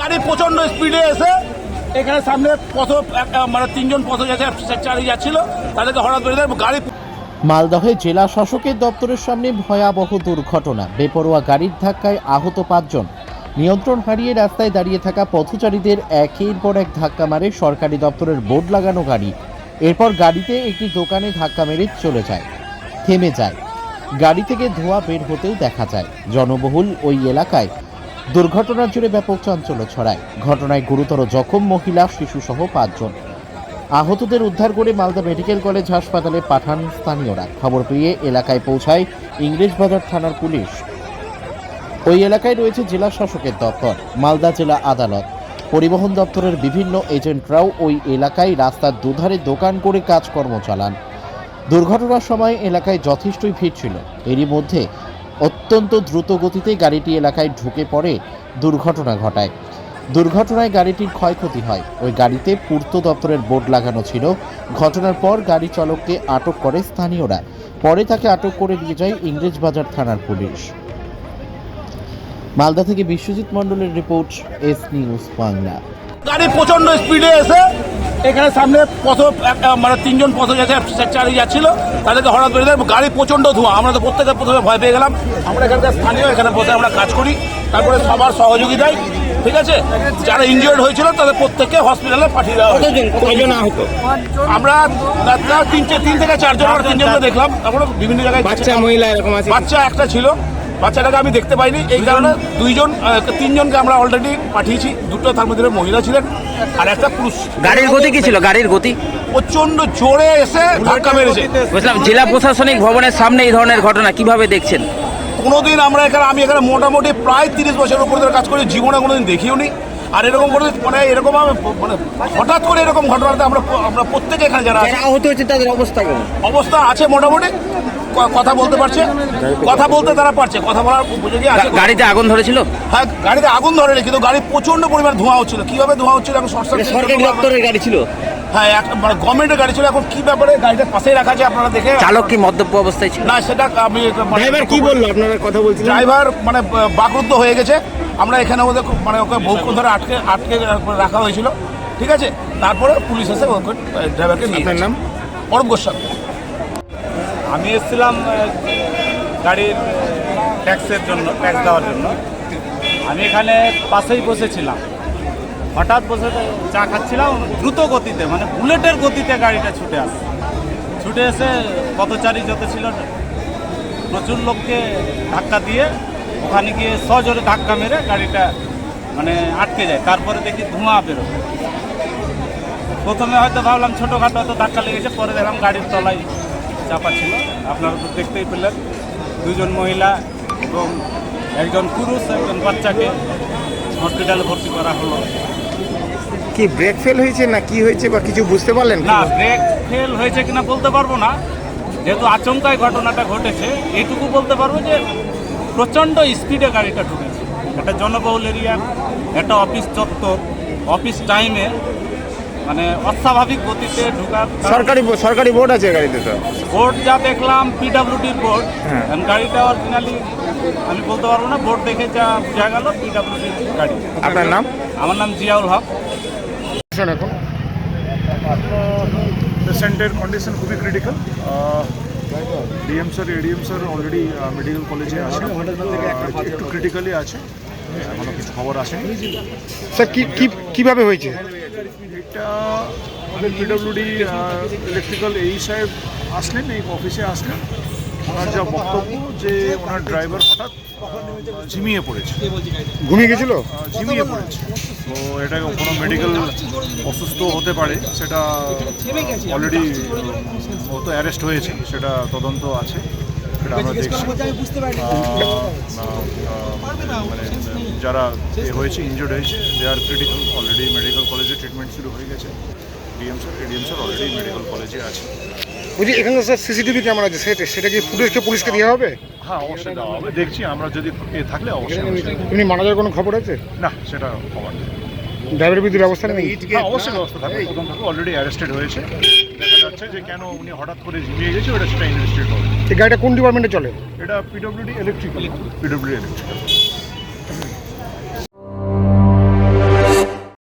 গাড়ি প্রচণ্ড স্পিডে এসে এখানে সামনে পথ মানে তিনজন পথ চালিয়ে যাচ্ছিল, তাদেরকে হঠাৎ করে গাড়ি মালদহে জেলা শাসকের দপ্তরের সামনে ভয়াবহ দুর্ঘটনা। বেপরোয়া গাড়ির ধাক্কায় আহত পাঁচজন। নিয়ন্ত্রণ হারিয়ে রাস্তায় দাঁড়িয়ে থাকা পথচারীদের একের পর এক ধাক্কা মারে সরকারি দপ্তরের বোর্ড লাগানো গাড়ি। এরপর গাড়িতে একটি দোকানে ধাক্কা মেরে চলে যায়। থেমে যায়। গাড়ি থেকে ধোঁয়া বের হতেও দেখা যায়। জনবহুল ওই এলাকায় দুর্ঘটনার জুড়ে ব্যাপক চাঞ্চল্য ছড়ায়। ঘটনায় গুরুতর জখম, মহিলা, শিশুসহ পাঁচজন। আহতদের উদ্ধার করে মালদা মেডিকেল কলেজ হাসপাতালে পাঠান স্থানীয়রা। খবর পেয়ে এলাকায় পৌঁছায় ইংলিশ ইংরেজবাজার থানার পুলিশ। ওই এলাকায় রয়েছে জেলা শাসকের দপ্তর, মালদা জেলা আদালত। পরিবহন দপ্তরের বিভিন্ন এজেন্টরাও ওই এলাকায় রাস্তার দুধারে দোকান করে কাজকর্ম চালান। দুর্ঘটনার সময় এলাকায় যথেষ্টই ভিড় ছিল। এরই মধ্যে অত্যন্ত দ্রুত গতিতে গাড়িটি এলাকায় ঢুকে পড়ে দুর্ঘটনা ঘটায়। দুর্ঘটনায় গাড়িটির ক্ষয়ক্ষতি হয়। ওই গাড়িতে পূর্ত দপ্তরের বোর্ড লাগানো ছিল। ঘটনার পর গাড়ি চালককে আটক করে স্থানীয়রা। পরে তাকে আটক করে নিয়ে যায় ইংরেজবাজার থানার পুলিশ। মালদা থেকে বিশ্বজিৎ মণ্ডলের রিপোর্ট, এস নিউজ বাংলা। গাড়ি প্রচণ্ড স্পিডে এসে এখানে সামনে পথ মানে তিনজন পথ চালিয়ে যাচ্ছিল তাদেরকে হঠাৎ করে দেয় গাড়ি প্রচণ্ড ধোঁয়া। আমরা তো প্রত্যেকে প্রথমে ভয় পেয়ে গেলাম। আমরা এখানকার স্থানীয় এখানে বসে আমরা কাজ করি। তারপরে সবার সহযোগিতায় ঠিক আছে? যারা ইনজিওর্ড হয়েছিল তাদের প্রত্যেককে হসপিটালে পাঠিয়ে দেওয়া আহত? আমরা তিন তিন থেকে চারজন আমরা তিনজনকে দেখলাম। তারপরে বিভিন্ন জায়গায় বাচ্চা মহিলা এরকম আছে? বাচ্চা একটা ছিল। বাচ্চাটাকে আমি দেখতে পাইনি। এই কারণে দুইজন তিনজনকে আমরা অলরেডি পাঠিয়েছি। দুটো তার মধ্যে মহিলা ছিলেন আর একটা পুরুষ। গাড়ির গতি কি ছিল? গাড়ির গতি? প্রচণ্ড জোরে এসে ধাক্কা মেরেছে। বুঝলাম জেলা প্রশাসনিক ভবনের সামনে এই ধরনের ঘটনা কীভাবে দেখছেন? কোনোদিন আমরা এখানে আমি এখানে মোটামুটি প্রায় তিরিশ বছরের উপর ধরে কাজ করি জীবনে কোনোদিন দেখিও নি। আর এরকম করে মানে এরকম আমি মানে হঠাৎ করে এরকম ঘটনাতে আমরা আমরা প্রত্যেকে এখানে যারা আহত হয়েছে তাদের অবস্থা অবস্থা আছে মোটামুটি। কথা বলতে পারছে। কথা বলতে তারা পারছে। কথা বলার উপযোগী আছে। গাড়িতে আগুন ধরেছিল? হ্যাঁ গাড়িতে আগুন ধরেনি কিন্তু গাড়ি প্রচণ্ড পরিমাণ ধোঁয়া হচ্ছিল। কীভাবে ধোঁয়া হচ্ছিল এখন এটা সরকারি দপ্তরের গাড়ি ছিল। হ্যাঁ একটা মানে গভর্নমেন্টের গাড়ি ছিল এখন কি ব্যাপারে গাড়িটা পাশেই রাখা আছে আপনারা দেখে চালক কি মদ্যপ অবস্থায় ছিল? না সেটা আমি মানে- ড্রাইভার কি বলল? আপনারা কথা বলছিলেন? ড্রাইভার মানে বাকরুদ্ধ হয়ে গেছে। আমরা এখানে ওদের মানে ওকে বহুক্ষণ ধরে আটকে আটকে রাখা হয়েছিল। ঠিক আছে? তারপরে পুলিশ এসে ওকে ড্রাইভারকে নিয়ে নাম? অরূপ গোস্বামী। আমি এসেছিলাম গাড়ির ট্যাক্সের জন্য ট্যাক্স দেওয়ার জন্য। আমি এখানে পাশেই বসেছিলাম। হঠাৎ বসে চা খাচ্ছিলাম, দ্রুত গতিতে মানে বুলেটের গতিতে গাড়িটা ছুটে আসে ছুটে এসে পথচারী যত ছিল, প্রচুর লোককে ধাক্কা দিয়ে ওখানে গিয়ে সজোরে ধাক্কা মেরে গাড়িটা মানে আটকে যায়। তারপরে দেখি ধোঁয়া বেরোয়। প্রথমে হয়তো ভাবলাম ছোটোখাটো হয়তো ধাক্কা লেগেছে, পরে দেখলাম গাড়ির তলায় চাপা ছিল। আপনারা তো দেখতেই পেলেন, দুজন মহিলা এবং একজন পুরুষ, একজন বাচ্চাকে হসপিটালে ভর্তি করা হলো। কি ব্রেক ফেল হয়েছে না কি হয়েছে বা কিছু বুঝতে পারলেন না ব্রেক ফেল হয়েছে কিনা বলতে পারব না। যেহেতু আচমকায় ঘটনাটা ঘটেছে এইটুকু বলতে পারব যে প্রচণ্ড স্পিডে গাড়িটা ঢুকেছে। একটা জনবহুল এরিয়া একটা অফিস চত্বর অফিস টাইমে মানে অস্বাভাবিক গতিতে ঢুকার সরকারি সরকারি বোর্ড আছে গাড়িতে তো। বোর্ড যা দেখলাম পিডাব্লিউডির বোর্ড। হ্যাঁ। গাড়িটা অরিজিনালি আমি বলতে পারব না বোর্ড দেখে যা বোঝা গেল পিডাব্লিউডির গাড়ি। আপনার নাম? আমার নাম জিয়াউল হক। এখন? পেশেন্টের কন্ডিশন খুবই critical D M sir A D M sir already medical কলেজে আছে। একটু ক্রিটিক্যালি আছে। এখনও কিছু খবর আসেনি। স্যার কি কি কীভাবে হয়েছে? এটা পিডব্লিউডি ইলেকট্রিক্যাল এই সাহেব আসলেন এই অফিসে আসলেন। ওনার যা বক্তব্য যে ওনার ড্রাইভার হঠাৎ ঝিমিয়ে পড়েছে। ঘুমিয়ে গেছিল? ঝিমিয়ে পড়েছে। তো এটা কোনো মেডিকেল অসুস্থ হতে পারে সেটা অলরেডি ও তো অ্যারেস্ট হয়েছে সেটা তদন্ত আছে। সেটা আমরা দেখছি। মানে যারা এ হয়েছে ইনজুর্ড হয়েছে they are critical already medical শুরু হয়ে গেছে। D M sir A D M sir already medical কলেজে আছে। বলছি এখানে স্যার সিসিটিভি ক্যামেরা আছে সেটা সেটা কি ফুটেজকে পুলিশকে দেওয়া হবে? হ্যাঁ অবশ্যই দেওয়া হবে। দেখছি আমরা যদি এ থাকলে অবশ্যই। এমনি মারা যাওয়ার কোনো খবর আছে? না সেটা খবর নেই। ড্রাইভারের বিরুদ্ধে ব্যবস্থা নেই? হ্যাঁ অবশ্যই ব্যবস্থা থাকবে। অলরেডি অ্যারেস্টেড হয়েছে। দেখা যাক হচ্ছে যে কেন উনি হঠাৎ করে ঝিমিয়ে গেছে ওটা সেটা ইনভেস্টিগেট হবে। এই গাড়িটা কোন ডিপার্টমেন্টে চলে? এটা পিডব্লিউডি ইলেকট্রিক্যাল পিডব্লিউডি ইলেকট্রিক্যাল